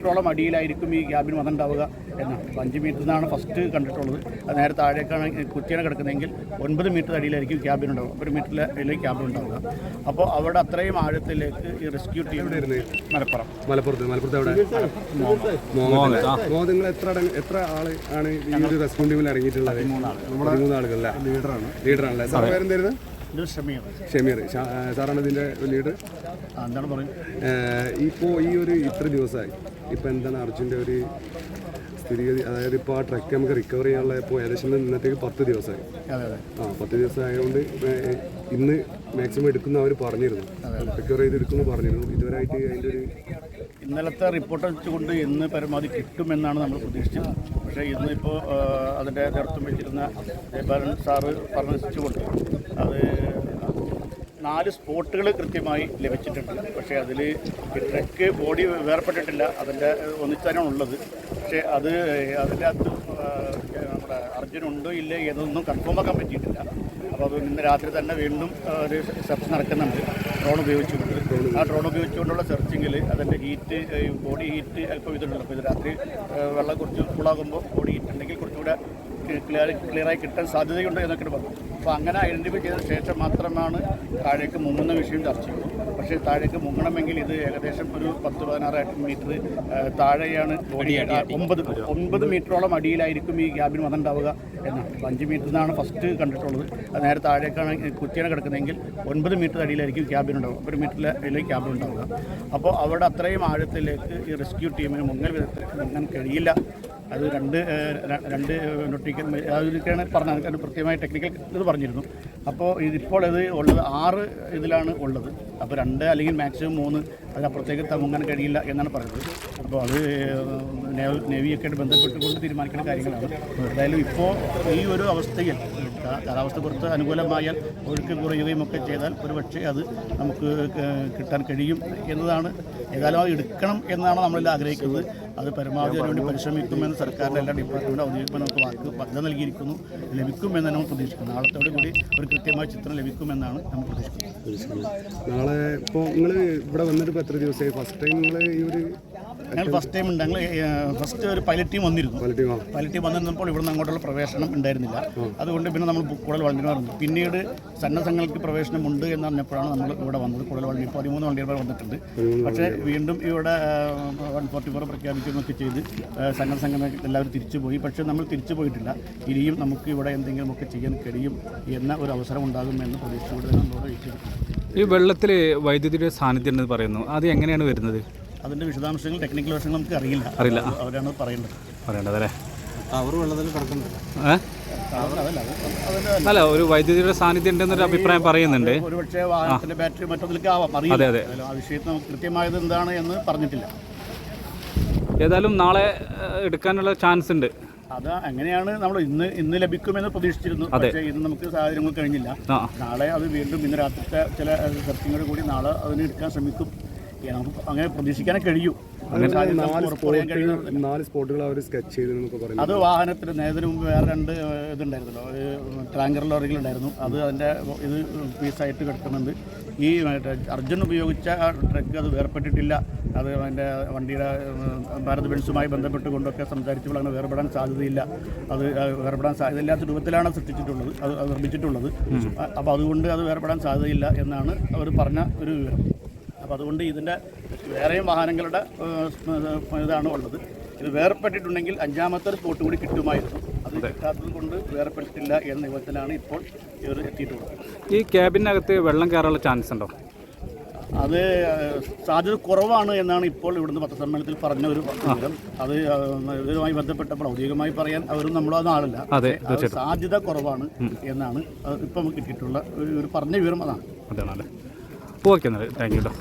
മീറ്ററോളം അടിയിലായിരിക്കും ഈ ക്യാബിൻ വന്നിട്ടുണ്ടാവുക എന്നാണ് അപ്പോൾ അഞ്ച് മീറ്റർ നിന്നാണ് ഫസ്റ്റ് കണ്ടിട്ടുള്ളത്. അത് നേരെ താഴേക്കാണ് കുത്തിയാണ് കിടക്കുന്നതെങ്കിൽ ഒൻപത് മീറ്റർ അടിയിലായിരിക്കും ക്യാബിൻ ഉണ്ടാവുക. ഒരു മീറ്ററിലെ ക്യാബിൻ ഉണ്ടാവുക. അപ്പോൾ അവിടെ അത്രയും ആഴത്തിലേക്ക് ഈ റെസ്ക്യൂ ടീം മലപ്പുറം. മലപ്പുറത്ത്. മലപ്പുറത്ത് നിങ്ങൾ എത്ര എത്ര ആൾ ആണ് ഈ ഒരു റെസ്ക്യൂ ടീമിൽ ഇറങ്ങിയിട്ടുള്ളത്? മൂന്ന് ആളുകളല്ലേ? ലീഡറാണ്. ലീഡറാണല്ലേ? സാർ പേരെന്തായിരുന്നു? ഷമീർ. സാറാണ് ഇതിന്റെ ലീഡർ എന്താണ് പറയുന്നത്? ഇപ്പോൾ ഈ ഒരു ഇത്ര ദിവസമായി ഇപ്പം എന്താണ് അർജുന്റെ ഒരു സ്ഥിതിഗതി? അതായത് ഇപ്പോൾ ആ ട്രക്ക് നമുക്ക് റിക്കവർ ചെയ്യാനുള്ള ഇപ്പോൾ ഏകദേശം ഇന്നത്തേക്ക് പത്ത് ദിവസമായി. ആ പത്ത് ദിവസം ആയതുകൊണ്ട് ഇന്ന് മാക്സിമം എടുക്കുന്ന അവർ പറഞ്ഞിരുന്നു. റിക്കവർ ചെയ്തെടുക്കുന്നു പറഞ്ഞിരുന്നു. ഇതുവരായിട്ട് അതിന്റെ ഒരു ഇന്നലത്തെ റിപ്പോർട്ട് വെച്ചുകൊണ്ട് ഇന്ന് പരമാവധി കിട്ടുമെന്നാണ് നമ്മൾ പ്രതീക്ഷിച്ചത്. പക്ഷേ ഇന്നിപ്പോൾ അതിന്റെ നേതൃത്വം വെച്ചിരുന്ന ജയബാലൻ സാറ് പറഞ്ഞുകൊണ്ട് അത് നാല് സ്പോട്ടുകൾ കൃത്യമായി ലഭിച്ചിട്ടുണ്ട്. പക്ഷേ അതിൽ ട്രക്ക് ബോഡി വേർപ്പെട്ടിട്ടില്ല. അതിന്റെ ഒന്നിച്ച് തന്നെയാണ് ഉള്ളത്. പക്ഷേ അത് അതിന്റെ അകത്ത് നമ്മുടെ നമ്മുടെ അർജുനുണ്ടോ ഇല്ലേ എന്നൊന്നും കൺഫേം ആക്കാൻ പറ്റിയിട്ടില്ല. അപ്പോൾ അത് ഇന്ന് രാത്രി തന്നെ വീണ്ടും ഒരു സെർച്ച് നടക്കുന്നുണ്ട്. ഡ്രോൺ ഉപയോഗിച്ചുകൊണ്ട്. ആ ഡ്രോൺ ഉപയോഗിച്ചുകൊണ്ടുള്ള സെർച്ചിങ്ങിൽ അതിന്റെ ഹീറ്റ് ബോഡി ഹീറ്റ് അല്പം ഇതുണ്ടല്ലോ. അപ്പോൾ ഇത് രാത്രി വെള്ളം കുറച്ച് കൂളാകുമ്പോൾ ബോഡി ഹീറ്റ് ഉണ്ടെങ്കിൽ കുറച്ചുകൂടെ ക്ലിയർ ക്ലിയറായി കിട്ടാൻ സാധ്യതയുണ്ട് എന്നൊക്കെ പറഞ്ഞു. അപ്പോൾ അങ്ങനെ ഐഡന്റിഫൈ ചെയ്ത ശേഷം മാത്രമാണ് താഴേക്ക് മുങ്ങുന്ന വിഷയം ചർച്ച ചെയ്യുള്ളൂ പക്ഷേ താഴേക്ക് മുങ്ങണമെങ്കിൽ ഇത് ഏകദേശം ഒരു പത്ത് പതിനാറ് മീറ്റർ താഴെയാണ് ബോഡി ഒമ്പത് ഒമ്പത് മീറ്ററോളം അടിയിലായിരിക്കും ഈ ക്യാബിൻ വന്നിട്ടുണ്ടാവുക എന്നാണ്. അപ്പോൾ അഞ്ച് മീറ്റർ നിന്നാണ് ഫസ്റ്റ് കണ്ടിട്ടുള്ളത്. അത് നേരെ താഴേക്കാണ് കുത്തിയാണ് കിടക്കുന്നതെങ്കിൽ ഒൻപത് മീറ്റർ അടിയിലായിരിക്കും ക്യാബിൻ ഉണ്ടാവുക. ഒരു മീറ്ററിലേക്ക് ക്യാബിൻ ഉണ്ടാവുക. അപ്പോൾ അവിടെ അത്രയും ആഴത്തിലേക്ക് ഈ റെസ്ക്യൂ ടീമിന് മുങ്ങൽ വിധത്തിൽ മുങ്ങാൻ കഴിയില്ല. അത് രണ്ട് രണ്ട് നോട്ടിക്കൽ അതൊക്കെയാണ് പറഞ്ഞത്. അതിന് കൃത്യമായ ടെക്നിക്കൽ ഇത് പറഞ്ഞിരുന്നു. അപ്പോൾ ഇതിപ്പോൾ ഇത് ഉള്ളത് ആറ് ഇതിലാണ് ഉള്ളത്. അപ്പോൾ രണ്ട് അല്ലെങ്കിൽ മാക്സിമം മൂന്ന് അതിനപ്പുറത്തേക്ക് തമുങ്ങാൻ കഴിയില്ല എന്നാണ് പറയുന്നത്. അപ്പോൾ അത് നേവ നേവിയൊക്കെ ആയിട്ട് ബന്ധപ്പെട്ടുകൊണ്ട് തീരുമാനിക്കേണ്ട കാര്യങ്ങളാണ്. എന്തായാലും ഇപ്പോൾ ഈ ഒരു അവസ്ഥയിൽ കാലാവസ്ഥ കുറച്ച് അനുകൂലമായാൽ ഒഴുക്ക് കുറയുകയും ഒക്കെ ചെയ്താൽ ഒരു പക്ഷേ അത് നമുക്ക് കിട്ടാൻ കഴിയും എന്നതാണ്. ഏതായാലും അത് എടുക്കണം എന്നാണ് നമ്മളെല്ലാം ആഗ്രഹിക്കുന്നത്. അത് പരമാവധി അതിനുവേണ്ടി പരിശ്രമിക്കുമെന്ന് സർക്കാരിന്റെ എല്ലാ ഡിപ്പാർട്ട്മെന്റും ഔദ്യോഗികമായി നമുക്ക് വാക്ക് പദ്ധതി നൽകിയിരിക്കുന്നു. ലഭിക്കുമെന്ന് നമ്മൾ പ്രതീക്ഷിക്കുന്നു. നാളത്തോടു കൂടി ഒരു കൃത്യമായ ചിത്രം ലഭിക്കുമെന്നാണ് നമ്മൾ പ്രതീക്ഷിക്കുന്നത്. നാളെ ഇപ്പോൾ നിങ്ങൾ ഇവിടെ വന്നിട്ട് ഇപ്പോൾ എത്ര ദിവസമായി? ഫസ്റ്റ് ടൈം നിങ്ങൾ ഈ ഒരു ഞങ്ങൾ ഫസ്റ്റ് ടൈം ഉണ്ട്. ഞങ്ങൾ ഫസ്റ്റ് ഒരു പൈലറ്റ് ടീം വന്നിരുന്നു. പൈലറ്റ് ടീം വന്നിരുന്നപ്പോൾ ഇവിടുന്ന് അങ്ങോട്ടുള്ള പ്രവേശനം ഉണ്ടായിരുന്നില്ല. അതുകൊണ്ട് പിന്നെ നമ്മൾ കൂടുതൽ വളണ്ടിയർ വന്നു. പിന്നീട് സന്നദ്ധങ്ങൾക്ക് പ്രവേശനമുണ്ട് എന്ന് പറഞ്ഞപ്പോഴാണ് നമ്മൾ ഇവിടെ വന്നത്. കൂടുതൽ വളണ്ടിയർ പതിമൂന്ന് വണ്ടികൾ വന്നിട്ടുണ്ട്. പക്ഷേ വീണ്ടും ഇവിടെ വൺ ഫോർട്ടി ഫോർ പ്രഖ്യാപിക്കുന്നൊക്കെ ചെയ്ത് സന്നദ്ധ സംഘം എല്ലാവരും തിരിച്ചു പോയി. പക്ഷേ നമ്മൾ തിരിച്ചു പോയിട്ടില്ല. ഇനിയും നമുക്ക് ഇവിടെ എന്തെങ്കിലുമൊക്കെ ചെയ്യാൻ കഴിയും എന്ന ഒരു അവസരം ഉണ്ടാകുമെന്ന് പ്രതീക്ഷയോടെ നമ്മളോട് വെച്ചിരിക്കുന്നു ഈ വെള്ളത്തിൽ വൈദ്യുതിയുടെ സാന്നിധ്യം എന്ന് പറയുന്നു. അത് എങ്ങനെയാണ് വരുന്നത്? അതിന്റെ വിശദാംശങ്ങൾ ടെക്നിക്കൽ വശങ്ങൾ നമുക്ക് അറിയില്ല. അറിയില്ല. അവരാണ് പറയേണ്ടത്. പറയേണ്ടത് അല്ലേ അവർ വെള്ളത്തിൽ കിടക്കുന്നുണ്ട്. അല്ല ഒരു വൈദ്യുതിയുടെ സാന്നിധ്യം ഉണ്ടെന്നൊരു അഭിപ്രായം പറയുന്നുണ്ട്. ഒരുപക്ഷെ വാഹനത്തിന്റെ ബാറ്ററി മറ്റൊന്നിലേക്ക് ആവാം. അതെ, അതെ. ആ വിഷയത്തിൽ നമുക്ക് കൃത്യമായത് എന്താണ് എന്ന് പറഞ്ഞിട്ടില്ല. ഏതായാലും നാളെ എടുക്കാനുള്ള ചാൻസ് ഉണ്ട്. അത് അങ്ങനെയാണ് നമ്മൾ ഇന്ന് ഇന്ന് ലഭിക്കുമെന്ന് പ്രതീക്ഷിച്ചിരുന്നു. പക്ഷേ ഇന്ന് നമുക്ക് സാഹചര്യങ്ങൾ കഴിഞ്ഞില്ല. നാളെ അത് വീണ്ടും ഇന്ന് രാത്രിത്തെ ചില സത്യങ്ങൾ കൂടി നാളെ അതിന് എടുക്കാൻ ശ്രമിക്കും. നമുക്ക് അങ്ങനെ പ്രതീക്ഷിക്കാനേ കഴിയൂ. നാല് സ്പോട്ടുകൾ അവർ സ്കെച്ച് ചെയ്തു അത് വാഹനത്തിന് നേരത്തിന് മുമ്പ് വേറെ രണ്ട് ഇതുണ്ടായിരുന്നല്ലോ. ഒരു ടാങ്കർ ലോറികളുണ്ടായിരുന്നു അത് അതിന്റെ ഇത് പീസായിട്ട് കിടക്കുന്നുണ്ട്. ഈ അർജുൻ ഉപയോഗിച്ച ആ ട്രക്ക് അത് വേർപ്പെട്ടിട്ടില്ല. അത് അതിന്റെ വണ്ടിയുടെ ഭാരത് ബെൻസുമായി ബന്ധപ്പെട്ടുകൊണ്ടൊക്കെ സംസാരിച്ചപ്പോൾ അങ്ങനെ വേർപെടാൻ സാധ്യതയില്ല. അത് വേർപെടാൻ സാധ്യതയില്ലാത്ത രൂപത്തിലാണ് സൃഷ്ടിച്ചിട്ടുള്ളത് അത് അത് നിർമ്മിച്ചിട്ടുള്ളത് അപ്പോൾ അതുകൊണ്ട് അത് വേർപെടാൻ സാധ്യതയില്ല എന്നാണ് അവർ പറഞ്ഞ ഒരു വിവരം. അപ്പോൾ അതുകൊണ്ട് ഇതിന്റെ വേറെയും വാഹനങ്ങളുടെ ഇതാണ് ഉള്ളത്. ഇത് വേർപെട്ടിട്ടുണ്ടെങ്കിൽ അഞ്ചാമത്തെ ഒരു സ്പോട്ട് കൂടി കിട്ടുമായിരുന്നു. അത് കിട്ടാത്തത് കൊണ്ട് വേർപെട്ടിട്ടില്ല എന്ന നിബന്ധനയാണ് ഇപ്പോൾ ഇവർ എത്തിയിട്ടുള്ളത്. ഈ ക്യാബിനകത്ത് വെള്ളം കയറാനുള്ള ചാൻസ് ഉണ്ടോ? അത് സാധ്യത കുറവാണ് എന്നാണ് ഇപ്പോൾ ഇവിടുന്ന് പത്രസമ്മേളനത്തിൽ പറഞ്ഞ ഒരു വിവരം. അത് ഇതുമായി ബന്ധപ്പെട്ടപ്പോൾ ഔദ്യോഗികമായി പറയാൻ അവരും നമ്മളും ആളില്ല. സാധ്യത കുറവാണ് എന്നാണ് ഇപ്പം കിട്ടിയിട്ടുള്ള ഒരു ഒരു പറഞ്ഞ വിവരം അതാണ്. അതാണല്ലേ ഓക്കെ എന്നാൽ. താങ്ക് യു കേട്ടോ